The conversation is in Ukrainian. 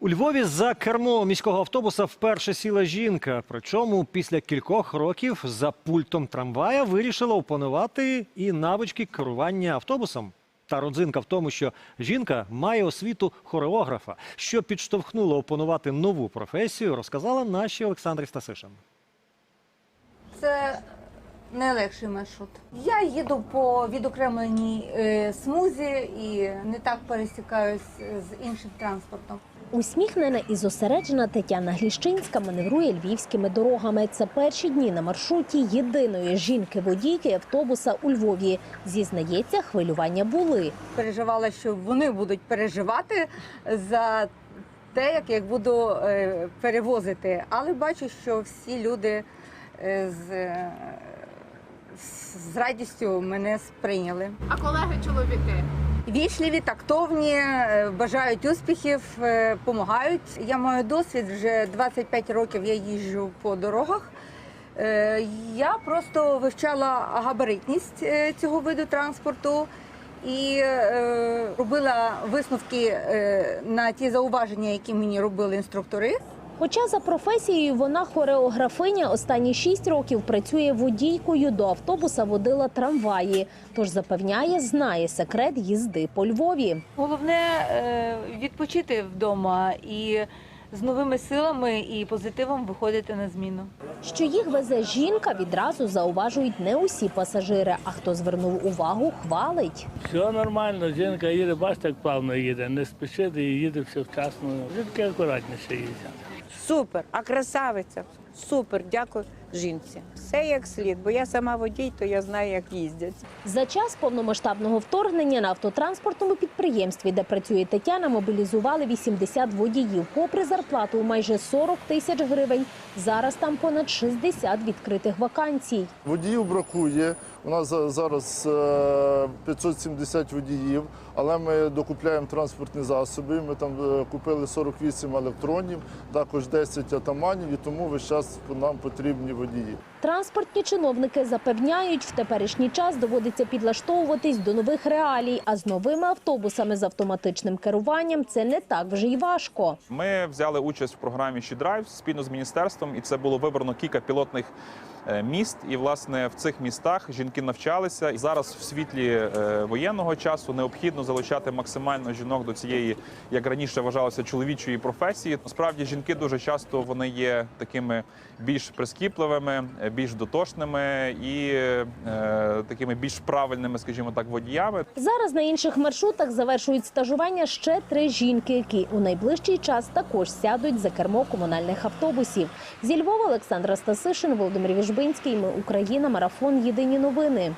У Львові за кермо міського автобуса вперше сіла жінка. Причому після кількох років за пультом трамвая вирішила опанувати і навички керування автобусом. Та родзинка в тому, що жінка має освіту хореографа. Що підштовхнуло опанувати нову професію, розказала нашій Олександрі Стасишин. Це найлегший маршрут. Я їду по відокремленій е, смузі і не так пересікаюсь з іншим транспортом. Усміхнена і зосереджена Тетяна Гліщинська маневрує львівськими дорогами. Це перші дні на маршруті єдиної жінки-водійки автобуса у Львові. Зізнається, хвилювання були. Переживала, що вони будуть переживати за те, як я буду е, перевозити. Але бачу, що всі люди е, з, е, з радістю мене сприйняли. А колеги чоловіки? Вічливі, тактовні, е, бажають успіхів, допомагають. Я маю досвід вже 25 років. Я їжджу по дорогах. Е, Я просто вивчала габаритність е, цього виду транспорту і е, робила висновки е, на ті зауваження, які мені робили інструктори. Хоча за професією вона хореографиня, останні шість років працює водійкою. До автобуса водила трамваї. Тож запевняє, знає секрет їзди по Львові. Головне е, відпочити вдома і з новими силами і позитивом виходити на зміну. Що їх везе жінка, відразу зауважують не усі пасажири. А хто звернув увагу, хвалить. Все нормально, жінка їде, бачите, як плавно їде, не спішить і їде все вчасно. Жінки акуратніше їздять. Супер, а красавиця. Супер, дякую жінці. Все як слід, бо я сама водій, то я знаю, як їздять. За час повномасштабного вторгнення на автотранспортному підприємстві, де працює Тетяна, мобілізували 80 водіїв. Попри зарплату у майже 40 тисяч гривень, зараз там понад 60 відкритих вакансій. Водіїв бракує. У нас за- зараз е, 570 водіїв, але ми докупляємо транспортні засоби. Ми там е, купили 48 електронів, також 10 атаманів, і тому весь час нам потрібні водії. Транспортні чиновники запевняють, в теперішній час доводиться підлаштовуватись до нових реалій. А з новими автобусами з автоматичним керуванням це не так вже й важко. Ми взяли участь в програмі «Щідрайв» спільно з міністерством, і це було вибрано кілька пілотних е, міст. І власне в цих містах жінки навчалися. І зараз в світлі е, воєнного часу необхідно залучати максимально жінок до цієї, як раніше вважалося, чоловічої професії. Насправді жінки дуже часто вони є такими більш прискіпливими, більш дотошними і е, такими більш правильними, скажімо так, водіями. Зараз на інших маршрутах завершують стажування ще три жінки, які у найближчий час також сядуть за кермо комунальних автобусів. Зі Львова Олександра Стасишин, Володимир Віжбинський. Ми Україна. Марафон. Єдині новини.